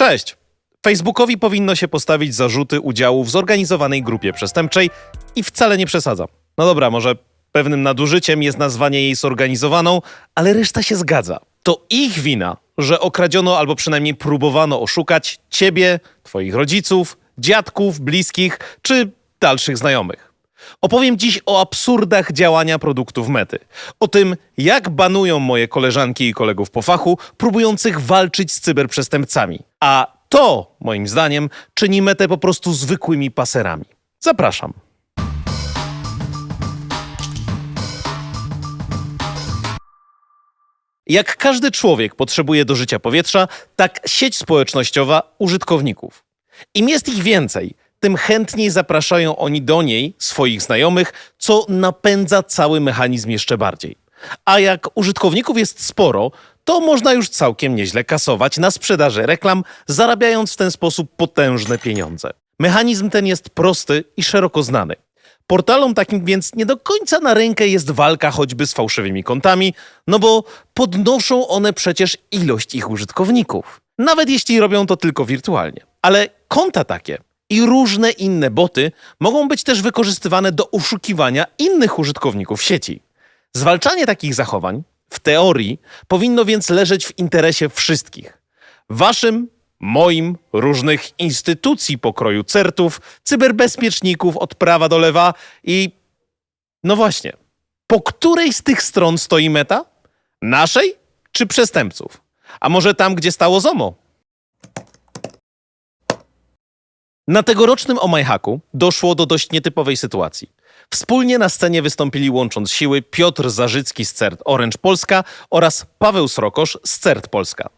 Cześć! Facebookowi powinno się postawić zarzuty udziału w zorganizowanej grupie przestępczej i wcale nie przesadzam. No dobra, może pewnym nadużyciem jest nazwanie jej zorganizowaną, ale reszta się zgadza. To ich wina, że okradziono albo przynajmniej próbowano oszukać ciebie, twoich rodziców, dziadków, bliskich czy dalszych znajomych. Opowiem dziś o absurdach działania produktów mety. O tym, jak banują moje koleżanki i kolegów po fachu, próbujących walczyć z cyberprzestępcami. A to, moim zdaniem, czyni metę po prostu zwykłymi paserami. Zapraszam. Jak każdy człowiek potrzebuje do życia powietrza, tak sieć społecznościowa użytkowników. Im jest ich więcej, tym chętniej zapraszają oni do niej swoich znajomych, co napędza cały mechanizm jeszcze bardziej. A jak użytkowników jest sporo, to można już całkiem nieźle kasować na sprzedaży reklam, zarabiając w ten sposób potężne pieniądze. Mechanizm ten jest prosty i szeroko znany. Portalom takim więc nie do końca na rękę jest walka choćby z fałszywymi kontami, no bo podnoszą one przecież ilość ich użytkowników. Nawet jeśli robią to tylko wirtualnie. Ale konta takie i różne inne boty mogą być też wykorzystywane do oszukiwania innych użytkowników sieci. Zwalczanie takich zachowań, w teorii, powinno więc leżeć w interesie wszystkich. Waszym, moim, różnych instytucji pokroju certów, cyberbezpieczników od prawa do lewa i. No właśnie, po której z tych stron stoi meta? Naszej czy przestępców? A może tam, gdzie stało ZOMO? Na tegorocznym Omajhaku doszło do dość nietypowej sytuacji. Wspólnie na scenie wystąpili łącząc siły Piotr Zarzycki z CERT Orange Polska oraz Paweł Srokosz z CERT Polska.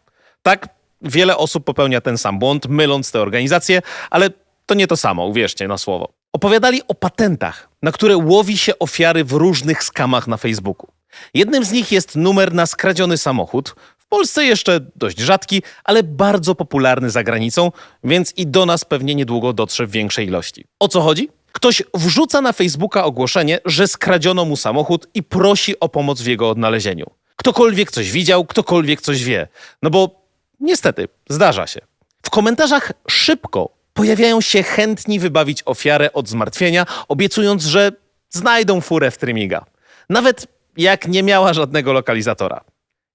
Tak, wiele osób popełnia ten sam błąd, myląc te organizacje, ale to nie to samo, uwierzcie na słowo. Opowiadali o patentach, na które łowi się ofiary w różnych skamach na Facebooku. Jednym z nich jest numer na skradziony samochód. Polsce jeszcze dość rzadki, ale bardzo popularny za granicą, więc i do nas pewnie niedługo dotrze w większej ilości. O co chodzi? Ktoś wrzuca na Facebooka ogłoszenie, że skradziono mu samochód i prosi o pomoc w jego odnalezieniu. Ktokolwiek coś widział, ktokolwiek coś wie. No bo niestety, zdarza się. W komentarzach szybko pojawiają się chętni wybawić ofiarę od zmartwienia, obiecując, że znajdą furę w Trymiga. Nawet jak nie miała żadnego lokalizatora.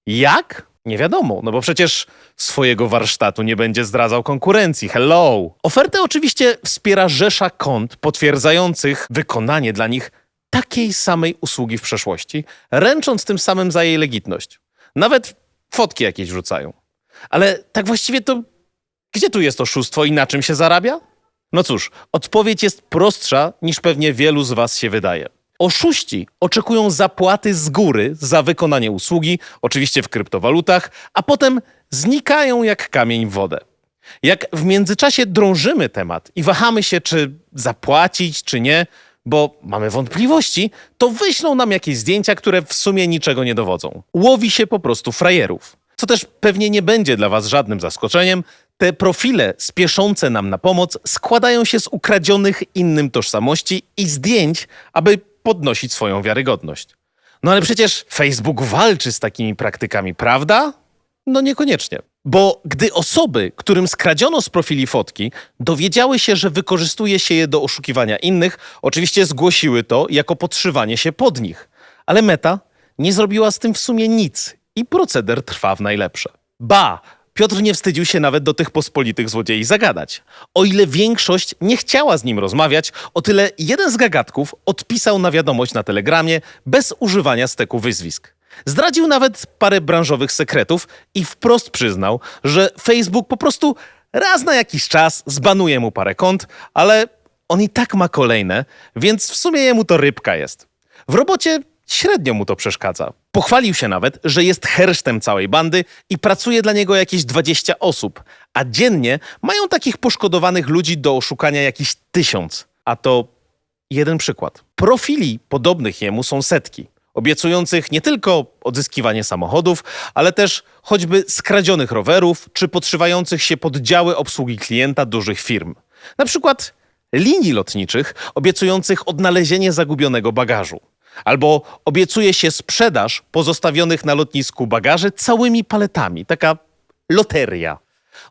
Jak? Nie wiadomo, no bo przecież swojego warsztatu nie będzie zdradzał konkurencji. Hello! Ofertę oczywiście wspiera rzesza kont potwierdzających wykonanie dla nich takiej samej usługi w przeszłości, ręcząc tym samym za jej legitność. Nawet fotki jakieś wrzucają. Ale tak właściwie to gdzie tu jest oszustwo i na czym się zarabia? No cóż, odpowiedź jest prostsza niż pewnie wielu z Was się wydaje. Oszuści oczekują zapłaty z góry za wykonanie usługi, oczywiście w kryptowalutach, a potem znikają jak kamień w wodę. Jak w międzyczasie drążymy temat i wahamy się, czy zapłacić, czy nie, bo mamy wątpliwości, to wyślą nam jakieś zdjęcia, które w sumie niczego nie dowodzą. Łowi się po prostu frajerów. Co też pewnie nie będzie dla Was żadnym zaskoczeniem, te profile spieszące nam na pomoc składają się z ukradzionych innym tożsamości i zdjęć, aby podnosić swoją wiarygodność. No ale przecież Facebook walczy z takimi praktykami, prawda? No niekoniecznie. Bo gdy osoby, którym skradziono z profili fotki, dowiedziały się, że wykorzystuje się je do oszukiwania innych, oczywiście zgłosiły to jako podszywanie się pod nich. Ale Meta nie zrobiła z tym w sumie nic i proceder trwa w najlepsze. Ba, Piotr nie wstydził się nawet do tych pospolitych złodziei zagadać. O ile większość nie chciała z nim rozmawiać, o tyle jeden z gagatków odpisał na wiadomość na telegramie bez używania steku wyzwisk. Zdradził nawet parę branżowych sekretów i wprost przyznał, że Facebook po prostu raz na jakiś czas zbanuje mu parę kont, ale on i tak ma kolejne, więc w sumie jemu to rybka jest. W robocie średnio mu to przeszkadza. Pochwalił się nawet, że jest hersztem całej bandy i pracuje dla niego jakieś 20 osób, a dziennie mają takich poszkodowanych ludzi do oszukania jakiś tysiąc. A to jeden przykład. Profili podobnych jemu są setki, obiecujących nie tylko odzyskiwanie samochodów, ale też choćby skradzionych rowerów czy podszywających się pod działy obsługi klienta dużych firm. Na przykład linii lotniczych obiecujących odnalezienie zagubionego bagażu. Albo obiecuje się sprzedaż pozostawionych na lotnisku bagaży całymi paletami. Taka loteria.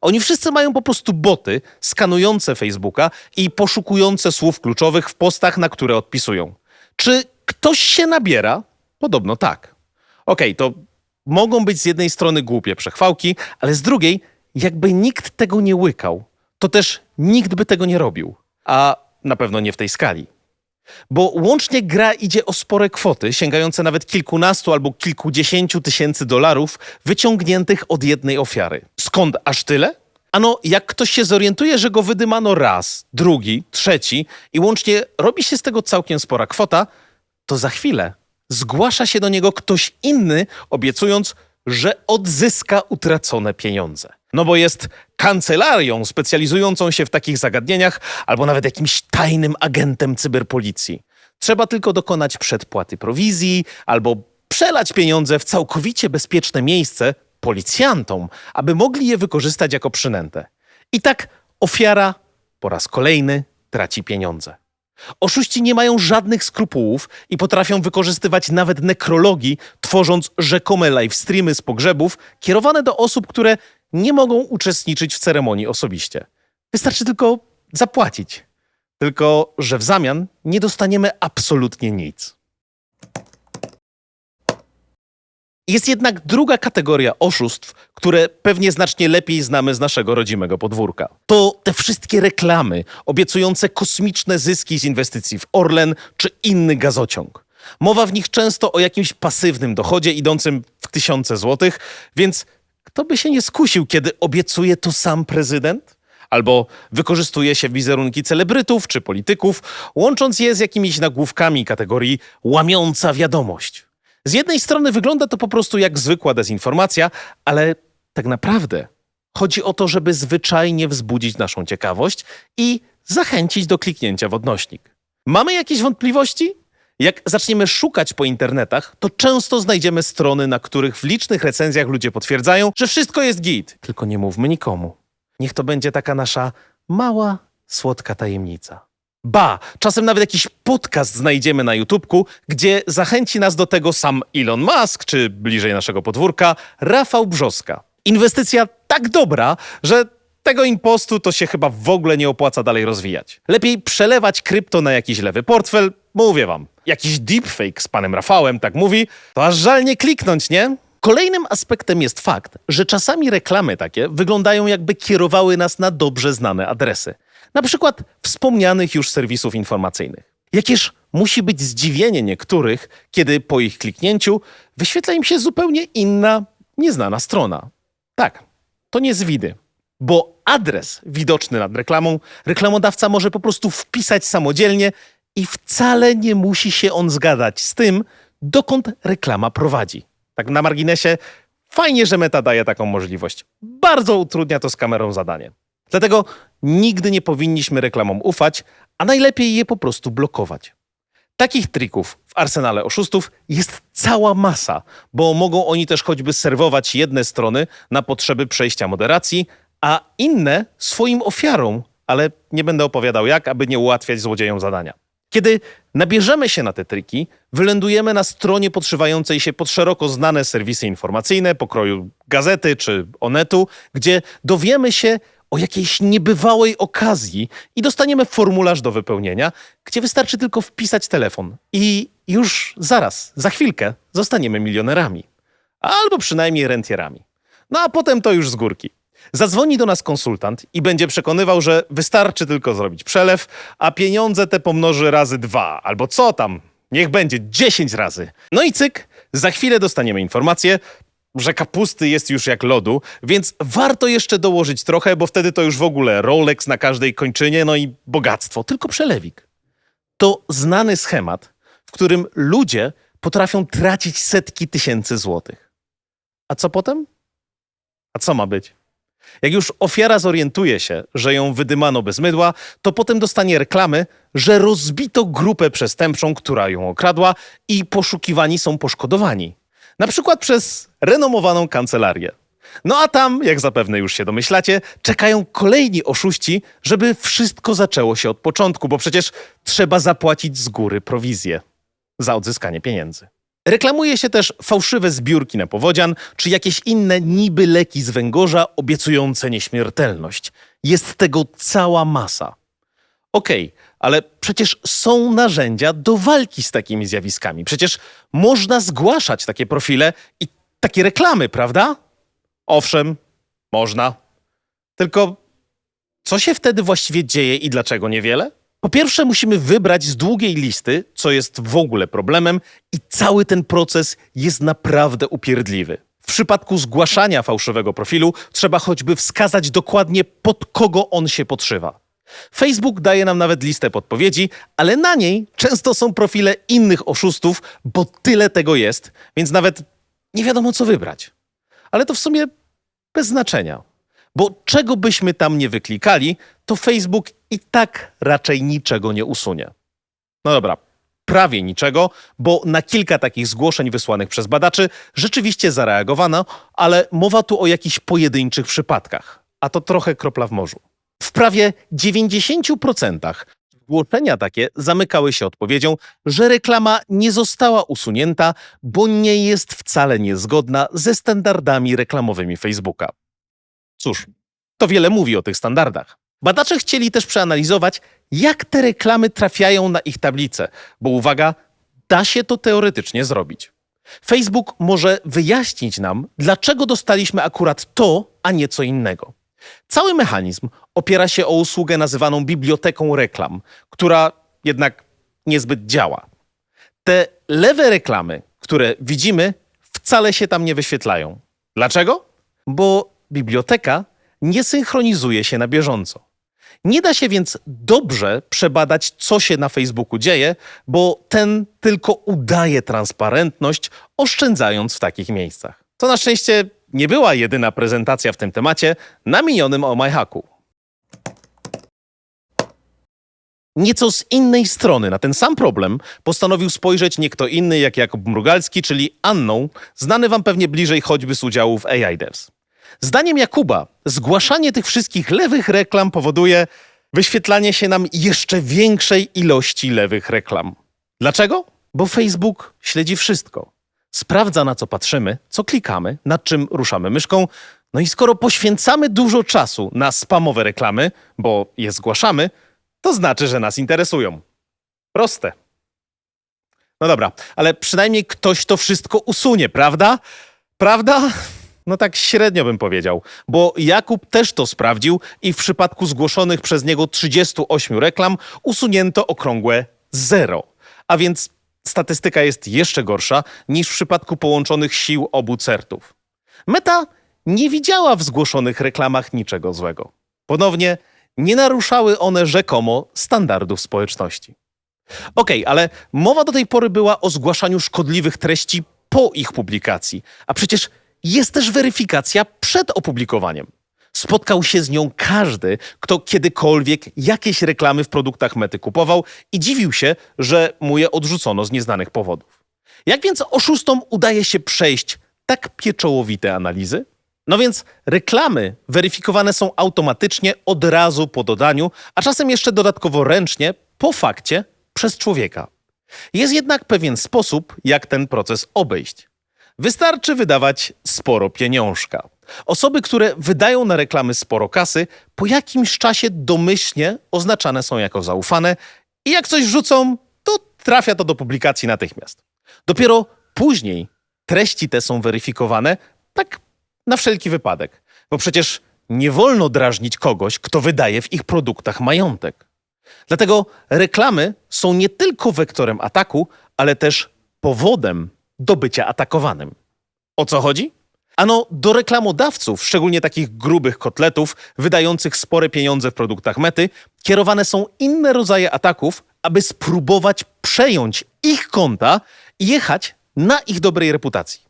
Oni wszyscy mają po prostu boty skanujące Facebooka i poszukujące słów kluczowych w postach, na które odpisują. Czy ktoś się nabiera? Podobno tak. Okej, to mogą być z jednej strony głupie przechwałki, ale z drugiej, jakby nikt tego nie łykał, to też nikt by tego nie robił. A na pewno nie w tej skali. Bo łącznie gra idzie o spore kwoty, sięgające nawet kilkunastu albo kilkudziesięciu tysięcy dolarów, wyciągniętych od jednej ofiary. Skąd aż tyle? Ano, jak ktoś się zorientuje, że go wydymano raz, drugi, trzeci i łącznie robi się z tego całkiem spora kwota, to za chwilę zgłasza się do niego ktoś inny, obiecując, że odzyska utracone pieniądze. No bo jest kancelarią specjalizującą się w takich zagadnieniach, albo nawet jakimś tajnym agentem cyberpolicji. Trzeba tylko dokonać przedpłaty prowizji, albo przelać pieniądze w całkowicie bezpieczne miejsce policjantom, aby mogli je wykorzystać jako przynętę. I tak ofiara po raz kolejny traci pieniądze. Oszuści nie mają żadnych skrupułów i potrafią wykorzystywać nawet nekrologii, tworząc rzekome livestreamy z pogrzebów kierowane do osób, które nie mogą uczestniczyć w ceremonii osobiście. Wystarczy tylko zapłacić. Tylko, że w zamian nie dostaniemy absolutnie nic. Jest jednak druga kategoria oszustw, które pewnie znacznie lepiej znamy z naszego rodzimego podwórka. To te wszystkie reklamy obiecujące kosmiczne zyski z inwestycji w Orlen czy inny gazociąg. Mowa w nich często o jakimś pasywnym dochodzie idącym w tysiące złotych, więc kto by się nie skusił, kiedy obiecuje to sam prezydent? Albo wykorzystuje się wizerunki celebrytów czy polityków, łącząc je z jakimiś nagłówkami kategorii łamiąca wiadomość. Z jednej strony wygląda to po prostu jak zwykła dezinformacja, ale tak naprawdę chodzi o to, żeby zwyczajnie wzbudzić naszą ciekawość i zachęcić do kliknięcia w odnośnik. Mamy jakieś wątpliwości? Jak zaczniemy szukać po internetach, to często znajdziemy strony, na których w licznych recenzjach ludzie potwierdzają, że wszystko jest git. Tylko nie mówmy nikomu. Niech to będzie taka nasza mała, słodka tajemnica. Ba, czasem nawet jakiś podcast znajdziemy na YouTubku, gdzie zachęci nas do tego sam Elon Musk, czy bliżej naszego podwórka, Rafał Brzoska. Inwestycja tak dobra, że tego impostu to się chyba w ogóle nie opłaca dalej rozwijać. Lepiej przelewać krypto na jakiś lewy portfel, mówię wam. Jakiś deepfake z panem Rafałem tak mówi, to aż żal nie kliknąć, nie? Kolejnym aspektem jest fakt, że czasami reklamy takie wyglądają jakby kierowały nas na dobrze znane adresy. Na przykład wspomnianych już serwisów informacyjnych. Jakież musi być zdziwienie niektórych, kiedy po ich kliknięciu wyświetla im się zupełnie inna, nieznana strona. Tak, to nie z widy, bo adres widoczny nad reklamą reklamodawca może po prostu wpisać samodzielnie i wcale nie musi się on zgadzać z tym, dokąd reklama prowadzi. Tak na marginesie, fajnie, że Meta daje taką możliwość. Bardzo utrudnia to z kamerą zadanie. Dlatego nigdy nie powinniśmy reklamom ufać, a najlepiej je po prostu blokować. Takich trików w arsenale oszustów jest cała masa, bo mogą oni też choćby serwować jedne strony na potrzeby przejścia moderacji, a inne swoim ofiarom, ale nie będę opowiadał jak, aby nie ułatwiać złodziejom zadania. Kiedy nabierzemy się na te triki, wylądujemy na stronie podszywającej się pod szeroko znane serwisy informacyjne pokroju gazety czy onetu, gdzie dowiemy się o jakiejś niebywałej okazji i dostaniemy formularz do wypełnienia, gdzie wystarczy tylko wpisać telefon i już zaraz, za chwilkę zostaniemy milionerami. Albo przynajmniej rentierami. No a potem to już z górki. Zadzwoni do nas konsultant i będzie przekonywał, że wystarczy tylko zrobić przelew, a pieniądze te pomnoży razy dwa, albo co tam, niech będzie dziesięć razy. No i cyk, za chwilę dostaniemy informację, że kapusty jest już jak lodu, więc warto jeszcze dołożyć trochę, bo wtedy to już w ogóle Rolex na każdej kończynie, no i bogactwo, tylko przelewik. To znany schemat, w którym ludzie potrafią tracić setki tysięcy złotych. A co potem? A co ma być? Jak już ofiara zorientuje się, że ją wydymano bez mydła, to potem dostanie reklamy, że rozbito grupę przestępczą, która ją okradła i poszukiwani są poszkodowani. Na przykład przez renomowaną kancelarię. No a tam, jak zapewne już się domyślacie, czekają kolejni oszuści, żeby wszystko zaczęło się od początku, bo przecież trzeba zapłacić z góry prowizję za odzyskanie pieniędzy. Reklamuje się też fałszywe zbiórki na powodzian, czy jakieś inne niby leki z węgorza obiecujące nieśmiertelność. Jest tego cała masa. Okej, ale przecież są narzędzia do walki z takimi zjawiskami. Przecież można zgłaszać takie profile i takie reklamy, prawda? Owszem, można. Tylko co się wtedy właściwie dzieje i dlaczego niewiele? Po pierwsze, musimy wybrać z długiej listy, co jest w ogóle problemem, i cały ten proces jest naprawdę upierdliwy. W przypadku zgłaszania fałszywego profilu trzeba choćby wskazać dokładnie, pod kogo on się podszywa. Facebook daje nam nawet listę podpowiedzi, ale na niej często są profile innych oszustów, bo tyle tego jest, więc nawet nie wiadomo, co wybrać. Ale to w sumie bez znaczenia. Bo czego byśmy tam nie wyklikali, to Facebook i tak raczej niczego nie usunie. No dobra, prawie niczego, bo na kilka takich zgłoszeń wysłanych przez badaczy rzeczywiście zareagowano, ale mowa tu o jakichś pojedynczych przypadkach. A to trochę kropla w morzu. W prawie 90% zgłoszenia takie zamykały się odpowiedzią, że reklama nie została usunięta, bo nie jest wcale niezgodna ze standardami reklamowymi Facebooka. Cóż, to wiele mówi o tych standardach. Badacze chcieli też przeanalizować, jak te reklamy trafiają na ich tablice, bo uwaga, da się to teoretycznie zrobić. Facebook może wyjaśnić nam, dlaczego dostaliśmy akurat to, a nie co innego. Cały mechanizm opiera się o usługę nazywaną biblioteką reklam, która jednak niezbyt działa. Te lewe reklamy, które widzimy, wcale się tam nie wyświetlają. Dlaczego? Bo biblioteka nie synchronizuje się na bieżąco. Nie da się więc dobrze przebadać, co się na Facebooku dzieje, bo ten tylko udaje transparentność, oszczędzając w takich miejscach. To na szczęście nie była jedyna prezentacja w tym temacie na minionym o Nieco z innej strony na ten sam problem postanowił spojrzeć nie kto inny jak Jakub Mrugalski, czyli Anną, znany wam pewnie bliżej choćby z udziału w AI Devs. Zdaniem Jakuba, zgłaszanie tych wszystkich lewych reklam powoduje wyświetlanie się nam jeszcze większej ilości lewych reklam. Dlaczego? Bo Facebook śledzi wszystko. Sprawdza, na co patrzymy, co klikamy, nad czym ruszamy myszką. No i skoro poświęcamy dużo czasu na spamowe reklamy, bo je zgłaszamy, to znaczy, że nas interesują. Proste. No dobra, ale przynajmniej ktoś to wszystko usunie, prawda? Prawda? No tak średnio bym powiedział, bo Jakub też to sprawdził i w przypadku zgłoszonych przez niego 38 reklam usunięto okrągłe zero. A więc statystyka jest jeszcze gorsza niż w przypadku połączonych sił obu certów. Meta nie widziała w zgłoszonych reklamach niczego złego. Ponownie, nie naruszały one rzekomo standardów społeczności. Okej, ale mowa do tej pory była o zgłaszaniu szkodliwych treści po ich publikacji, a przecież jest też weryfikacja przed opublikowaniem. Spotkał się z nią każdy, kto kiedykolwiek jakieś reklamy w produktach Mety kupował i dziwił się, że mu je odrzucono z nieznanych powodów. Jak więc oszustom udaje się przejść tak pieczołowite analizy? No więc reklamy weryfikowane są automatycznie od razu po dodaniu, a czasem jeszcze dodatkowo ręcznie, po fakcie, przez człowieka. Jest jednak pewien sposób, jak ten proces obejść. Wystarczy wydawać sporo pieniążka. Osoby, które wydają na reklamy sporo kasy, po jakimś czasie domyślnie oznaczane są jako zaufane i jak coś wrzucą, to trafia to do publikacji natychmiast. Dopiero później treści te są weryfikowane, tak na wszelki wypadek, bo przecież nie wolno drażnić kogoś, kto wydaje w ich produktach majątek. Dlatego reklamy są nie tylko wektorem ataku, ale też powodem do bycia atakowanym. O co chodzi? Ano do reklamodawców, szczególnie takich grubych kotletów, wydających spore pieniądze w produktach mety, kierowane są inne rodzaje ataków, aby spróbować przejąć ich konta i jechać na ich dobrej reputacji.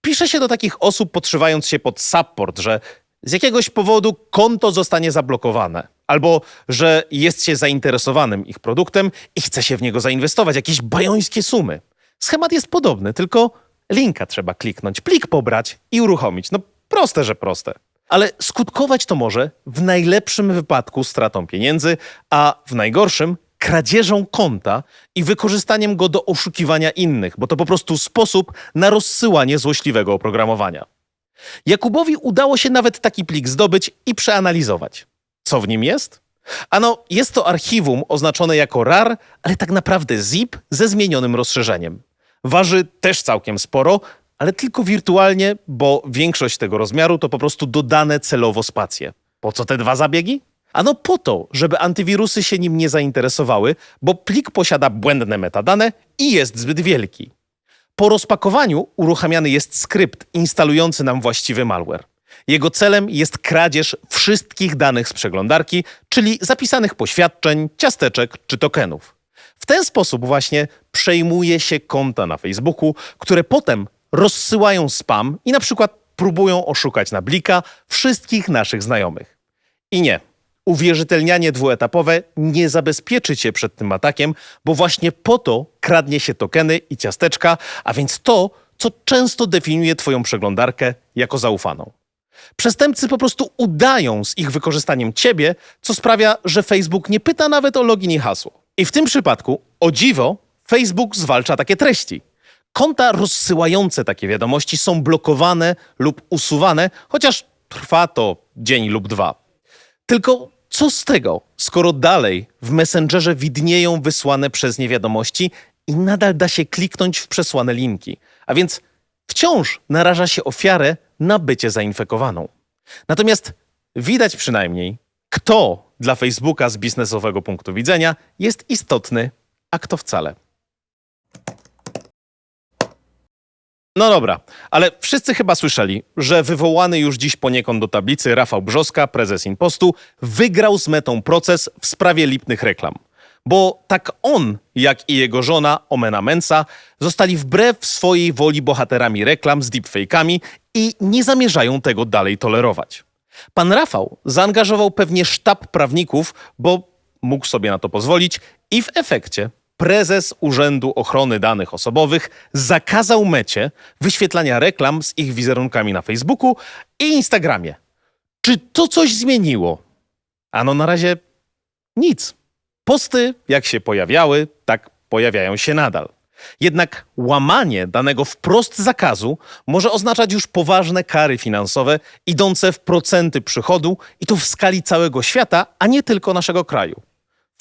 Pisze się do takich osób, podszywając się pod support, że z jakiegoś powodu konto zostanie zablokowane, albo że jest się zainteresowanym ich produktem i chce się w niego zainwestować, jakieś bajońskie sumy. Schemat jest podobny, tylko linka trzeba kliknąć, plik pobrać i uruchomić. No proste, że proste. Ale skutkować to może w najlepszym wypadku stratą pieniędzy, a w najgorszym kradzieżą konta i wykorzystaniem go do oszukiwania innych, bo to po prostu sposób na rozsyłanie złośliwego oprogramowania. Jakubowi udało się nawet taki plik zdobyć i przeanalizować. Co w nim jest? Ano, jest to archiwum oznaczone jako RAR, ale tak naprawdę ZIP ze zmienionym rozszerzeniem. Waży też całkiem sporo, ale tylko wirtualnie, bo większość tego rozmiaru to po prostu dodane celowo spacje. Po co te dwa zabiegi? Ano po to, żeby antywirusy się nim nie zainteresowały, bo plik posiada błędne metadane i jest zbyt wielki. Po rozpakowaniu uruchamiany jest skrypt instalujący nam właściwy malware. Jego celem jest kradzież wszystkich danych z przeglądarki, czyli zapisanych poświadczeń, ciasteczek czy tokenów. W ten sposób właśnie przejmuje się konta na Facebooku, które potem rozsyłają spam i na przykład próbują oszukać na blika wszystkich naszych znajomych. I nie, uwierzytelnianie dwuetapowe nie zabezpieczy cię przed tym atakiem, bo właśnie po to kradnie się tokeny i ciasteczka, a więc to, co często definiuje twoją przeglądarkę jako zaufaną. Przestępcy po prostu udają z ich wykorzystaniem ciebie, co sprawia, że Facebook nie pyta nawet o login i hasło. I w tym przypadku, o dziwo, Facebook zwalcza takie treści. Konta rozsyłające takie wiadomości są blokowane lub usuwane, chociaż trwa to dzień lub dwa. Tylko co z tego, skoro dalej w Messengerze widnieją wysłane przez nie wiadomości i nadal da się kliknąć w przesłane linki, a więc wciąż naraża się ofiarę na bycie zainfekowaną. Natomiast widać przynajmniej, kto dla Facebooka z biznesowego punktu widzenia jest istotny, a kto wcale. No dobra, ale wszyscy chyba słyszeli, że wywołany już dziś poniekąd do tablicy Rafał Brzoska, prezes Impostu, wygrał z metą proces w sprawie lipnych reklam. Bo tak on, jak i jego żona Omena Mensa zostali wbrew swojej woli bohaterami reklam z deepfake'ami i nie zamierzają tego dalej tolerować. Pan Rafał zaangażował pewnie sztab prawników, bo mógł sobie na to pozwolić i w efekcie prezes Urzędu Ochrony Danych Osobowych zakazał mecie wyświetlania reklam z ich wizerunkami na Facebooku i Instagramie. Czy to coś zmieniło? Ano na razie nic. Posty, jak się pojawiały, tak pojawiają się nadal. Jednak łamanie danego wprost zakazu może oznaczać już poważne kary finansowe idące w procenty przychodu i to w skali całego świata, a nie tylko naszego kraju.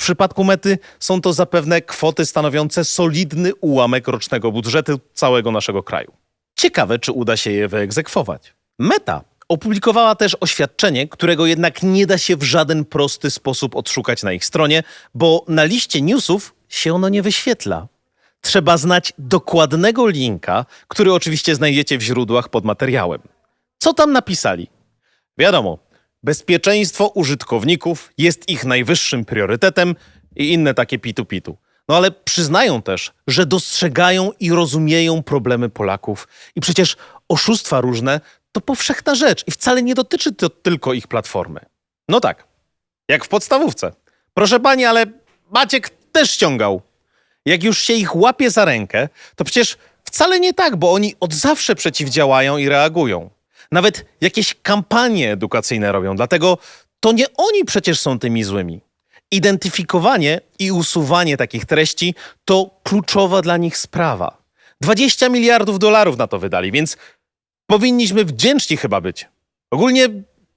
W przypadku mety są to zapewne kwoty stanowiące solidny ułamek rocznego budżetu całego naszego kraju. Ciekawe, czy uda się je wyegzekwować. Meta opublikowała też oświadczenie, którego jednak nie da się w żaden prosty sposób odszukać na ich stronie, bo na liście newsów się ono nie wyświetla. Trzeba znać dokładnego linka, który oczywiście znajdziecie w źródłach pod materiałem. Co tam napisali? Wiadomo, bezpieczeństwo użytkowników jest ich najwyższym priorytetem i inne takie pitu-pitu. No ale przyznają też, że dostrzegają i rozumieją problemy Polaków. I przecież oszustwa różne to powszechna rzecz i wcale nie dotyczy to tylko ich platformy. No tak, jak w podstawówce. Proszę pani, ale Maciek też ściągał. Jak już się ich łapie za rękę, to przecież wcale nie tak, bo oni od zawsze przeciwdziałają i reagują. Nawet jakieś kampanie edukacyjne robią, dlatego to nie oni przecież są tymi złymi. Identyfikowanie i usuwanie takich treści to kluczowa dla nich sprawa. 20 miliardów dolarów na to wydali, więc powinniśmy wdzięczni chyba być. Ogólnie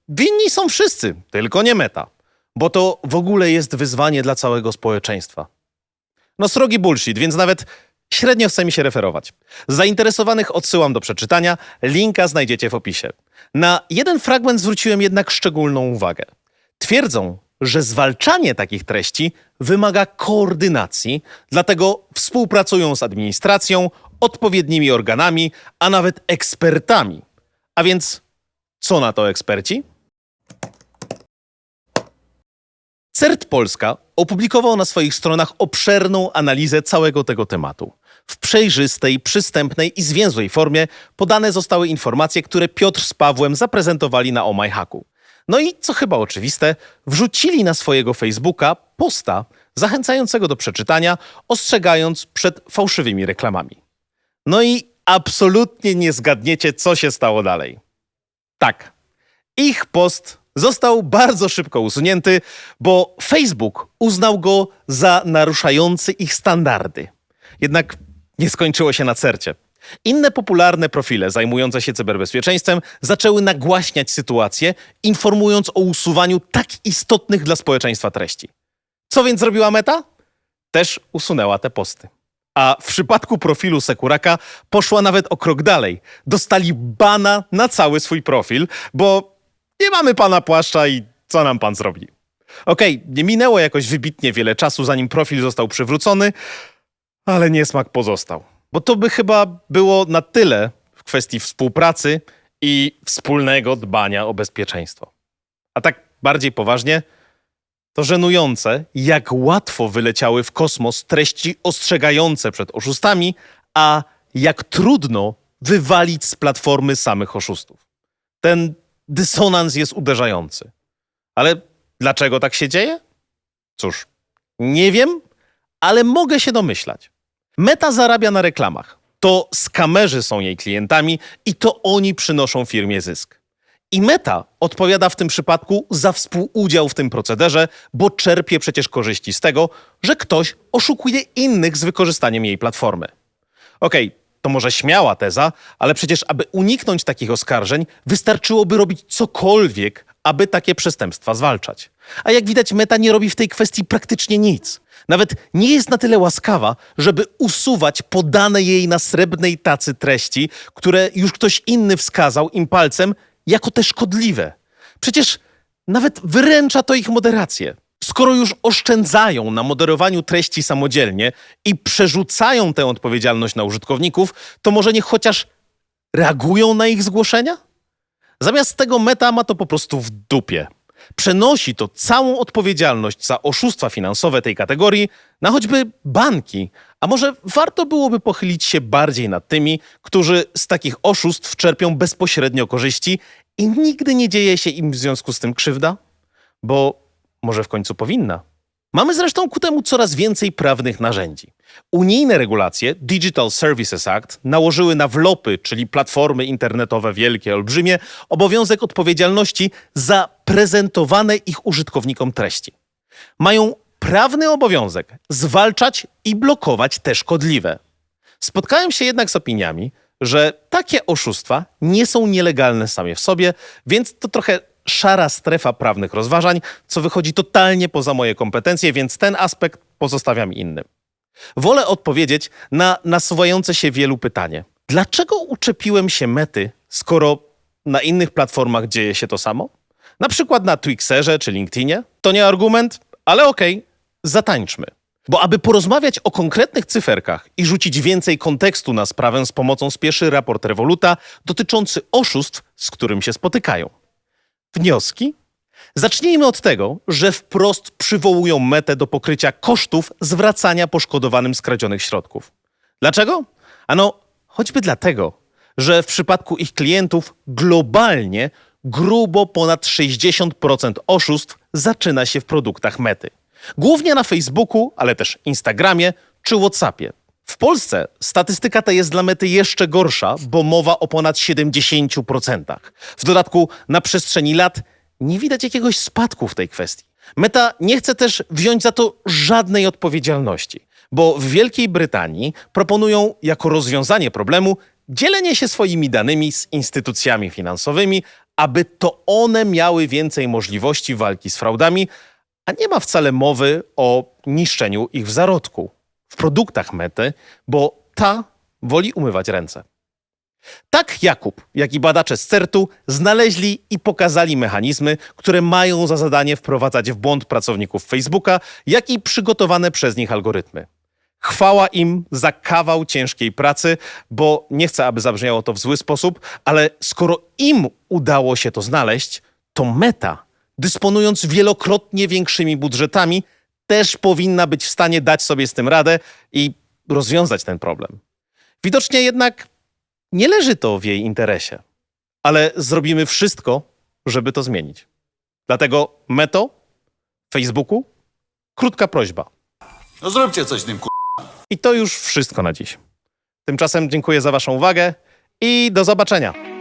winni są wszyscy, tylko nie meta, bo to w ogóle jest wyzwanie dla całego społeczeństwa. No srogi bullshit, więc nawet średnio chce mi się referować. Zainteresowanych odsyłam do przeczytania, linka znajdziecie w opisie. Na jeden fragment zwróciłem jednak szczególną uwagę. Twierdzą, że zwalczanie takich treści wymaga koordynacji, dlatego współpracują z administracją, odpowiednimi organami, a nawet ekspertami. A więc co na to eksperci? CERT Polska opublikował na swoich stronach obszerną analizę całego tego tematu. W przejrzystej, przystępnej i zwięzłej formie podane zostały informacje, które Piotr z Pawłem zaprezentowali na OMyHacku. No i, co chyba oczywiste, wrzucili na swojego Facebooka posta zachęcającego do przeczytania, ostrzegając przed fałszywymi reklamami. No i absolutnie nie zgadniecie, co się stało dalej. Tak, ich post został bardzo szybko usunięty, bo Facebook uznał go za naruszający ich standardy. Jednak nie skończyło się na cercie. Inne popularne profile zajmujące się cyberbezpieczeństwem zaczęły nagłaśniać sytuację, informując o usuwaniu tak istotnych dla społeczeństwa treści. Co więc zrobiła Meta? Też usunęła te posty. A w przypadku profilu Sekuraka poszła nawet o krok dalej. Dostali bana na cały swój profil, bo nie mamy pana płaszcza i co nam pan zrobi? Okej, nie minęło jakoś wybitnie wiele czasu, zanim profil został przywrócony, ale niesmak pozostał. Bo to by chyba było na tyle w kwestii współpracy i wspólnego dbania o bezpieczeństwo. A tak bardziej poważnie, to żenujące, jak łatwo wyleciały w kosmos treści ostrzegające przed oszustami, a jak trudno wywalić z platformy samych oszustów. Ten dysonans jest uderzający. Ale dlaczego tak się dzieje? Cóż, nie wiem, ale mogę się domyślać. Meta zarabia na reklamach. To skamerzy są jej klientami i to oni przynoszą firmie zysk. I Meta odpowiada w tym przypadku za współudział w tym procederze, bo czerpie przecież korzyści z tego, że ktoś oszukuje innych z wykorzystaniem jej platformy. Okej, to może śmiała teza, ale przecież aby uniknąć takich oskarżeń, wystarczyłoby robić cokolwiek, aby takie przestępstwa zwalczać. A jak widać, Meta nie robi w tej kwestii praktycznie nic. Nawet nie jest na tyle łaskawa, żeby usuwać podane jej na srebrnej tacy treści, które już ktoś inny wskazał im palcem jako te szkodliwe. Przecież nawet wyręcza to ich moderację. Skoro już oszczędzają na moderowaniu treści samodzielnie i przerzucają tę odpowiedzialność na użytkowników, to może niech chociaż reagują na ich zgłoszenia? Zamiast tego Meta ma to po prostu w dupie. Przenosi to całą odpowiedzialność za oszustwa finansowe tej kategorii na choćby banki. A może warto byłoby pochylić się bardziej nad tymi, którzy z takich oszustw czerpią bezpośrednio korzyści i nigdy nie dzieje się im w związku z tym krzywda? Bo może w końcu powinna. Mamy zresztą ku temu coraz więcej prawnych narzędzi. Unijne regulacje Digital Services Act nałożyły na wlopy, czyli platformy internetowe wielkie, olbrzymie, obowiązek odpowiedzialności za prezentowane ich użytkownikom treści. Mają prawny obowiązek zwalczać i blokować te szkodliwe. Spotkałem się jednak z opiniami, że takie oszustwa nie są nielegalne same w sobie, więc to trochę szara strefa prawnych rozważań, co wychodzi totalnie poza moje kompetencje, więc ten aspekt pozostawiam innym. Wolę odpowiedzieć na nasuwające się wielu pytanie. Dlaczego uczepiłem się mety, skoro na innych platformach dzieje się to samo? Na przykład na Twixerze czy LinkedInie? To nie argument, ale okej, zatańczmy. Bo aby porozmawiać o konkretnych cyferkach i rzucić więcej kontekstu na sprawę z pomocą spieszy raport Revoluta dotyczący oszustw, z którym się spotykają. Wnioski? Zacznijmy od tego, że wprost przywołują metę do pokrycia kosztów zwracania poszkodowanym skradzionych środków. Dlaczego? Ano, choćby dlatego, że w przypadku ich klientów globalnie grubo ponad 60% oszustw zaczyna się w produktach mety. Głównie na Facebooku, ale też Instagramie czy WhatsAppie. W Polsce statystyka ta jest dla mety jeszcze gorsza, bo mowa o ponad 70%. W dodatku na przestrzeni lat nie widać jakiegoś spadku w tej kwestii. Meta nie chce też wziąć za to żadnej odpowiedzialności, bo w Wielkiej Brytanii proponują jako rozwiązanie problemu dzielenie się swoimi danymi z instytucjami finansowymi, aby to one miały więcej możliwości walki z fraudami, a nie ma wcale mowy o niszczeniu ich w zarodku, w produktach mety, bo ta woli umywać ręce. Tak Jakub, jak i badacze z CERT-u znaleźli i pokazali mechanizmy, które mają za zadanie wprowadzać w błąd pracowników Facebooka, jak i przygotowane przez nich algorytmy. Chwała im za kawał ciężkiej pracy, bo nie chcę, aby zabrzmiało to w zły sposób, ale skoro im udało się to znaleźć, to Meta, dysponując wielokrotnie większymi budżetami, też powinna być w stanie dać sobie z tym radę i rozwiązać ten problem. Widocznie jednak nie leży to w jej interesie, ale zrobimy wszystko, żeby to zmienić. Dlatego Meto, Facebooku, krótka prośba. No zróbcie coś z tym, ku... I to już wszystko na dziś. Tymczasem dziękuję za Waszą uwagę i do zobaczenia.